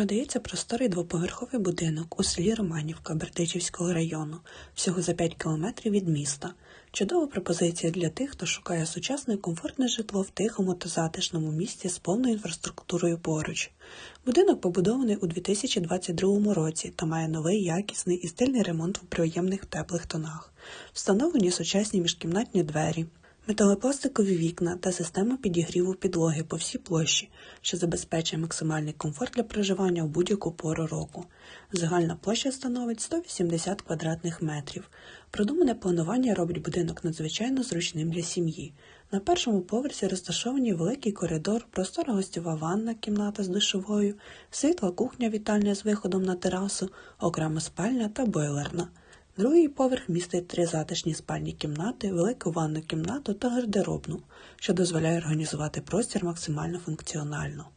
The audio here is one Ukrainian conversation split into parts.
Продається просторий двоповерховий будинок у селі Романівка Бердичівського району, всього за 5 кілометрів від міста. Чудова пропозиція для тих, хто шукає сучасне і комфортне житло в тихому та затишному місті з повною інфраструктурою поруч. Будинок побудований у 2022 році та має новий якісний і стильний ремонт у приємних теплих тонах. Встановлені сучасні міжкімнатні двері, металопластикові вікна та система підігріву підлоги по всій площі, що забезпечує максимальний комфорт для проживання в будь-яку пору року. Загальна площа становить 180 квадратних метрів. Продумане планування робить будинок надзвичайно зручним для сім'ї. На першому поверсі розташовані великий коридор, простора гостьова ванна, кімната з душовою, світла кухня вітальня з виходом на терасу, окрема спальня та бойлерна. Другий поверх містить три затишні спальні кімнати, велику ванну кімнату та гардеробну, що дозволяє організувати простір максимально функціонально.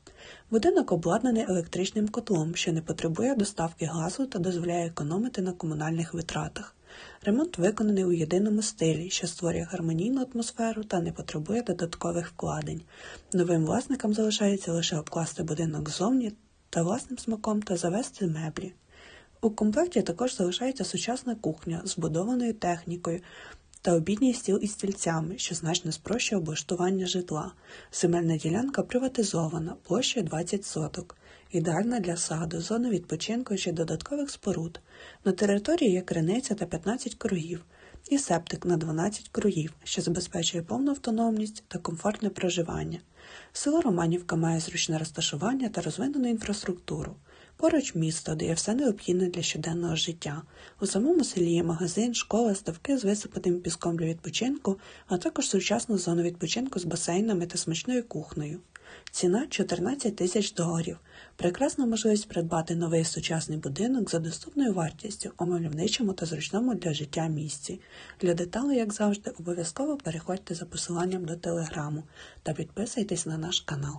Будинок обладнаний електричним котлом, що не потребує доставки газу та дозволяє економити на комунальних витратах. Ремонт виконаний у єдиному стилі, що створює гармонійну атмосферу та не потребує додаткових вкладень. Новим власникам залишається лише обкласти будинок ззовні та власним смаком та завести меблі. У комплекті також залишається сучасна кухня з будованою технікою та обідній стіл із стільцями, що значно спрощує облаштування житла. Земельна ділянка приватизована, площею 20 соток, ідеальна для саду, зона відпочинку чи додаткових споруд. На території є криниця та 15 кругів і септик на 12 кругів, що забезпечує повну автономність та комфортне проживання. Село Романівка має зручне розташування та розвинену інфраструктуру. Поруч місто, де є все необхідне для щоденного життя. У самому селі є магазин, школа, ставки з висипаним піском для відпочинку, а також сучасну зону відпочинку з басейнами та смачною кухнею. Ціна 14 тисяч доларів. Прекрасна можливість придбати новий сучасний будинок за доступною вартістю у мальовничому та зручному для життя місці. Для деталей, як завжди, обов'язково переходьте за посиланням до телеграму та підписуйтесь на наш канал.